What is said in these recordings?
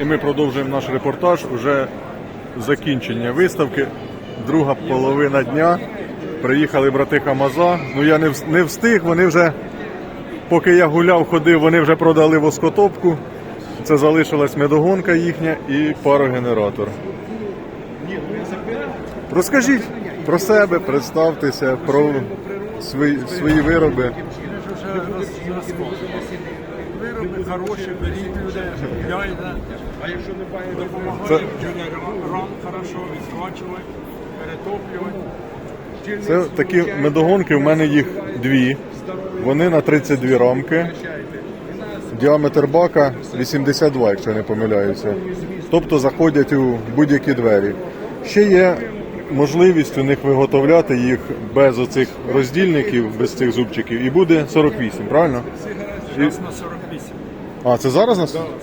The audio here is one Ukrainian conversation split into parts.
І ми продовжуємо наш репортаж. Уже закінчення виставки. Друга половина дня. Приїхали брати Хамаза. Ну я не встиг, вони вже, поки я гуляв, ходив, вони вже продали воскотопку. Це залишилась медогонка їхня і парогенератор. Розкажіть про себе, представтеся, про свої, свої вироби. Вироби хороші, беріть людей. А якщо не допомагають Це- рам хорошо відкачувати, перетоплювати. Це такі медогонки, в мене їх дві. Вони на 32 рамки. Діаметр бака 82, якщо не помиляюся. Тобто заходять у будь-які двері. Ще є можливість у них виготовляти їх без оцих роздільників, без цих зубчиків, і буде 48, правильно? Зараз на 48. А, це зараз нас? Зараз на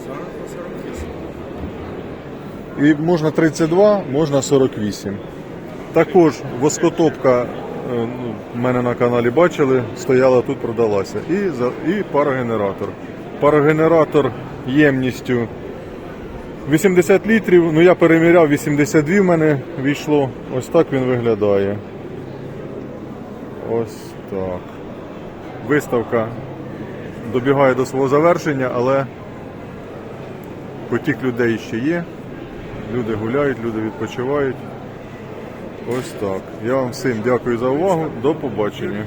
48. І можна 32, можна 48. Також воскотопка, е, ну, в мене на каналі бачили, стояла тут, продалася. І, і парогенератор. Парогенератор ємністю 80 літрів. Ну я переміряв 82 в мене війшло. Ось так він виглядає. Ось так. Виставка добігає до свого завершення, але потік людей ще є. Люди гуляють, люди відпочивають. Ось так. Я вам всім дякую за увагу. До побачення.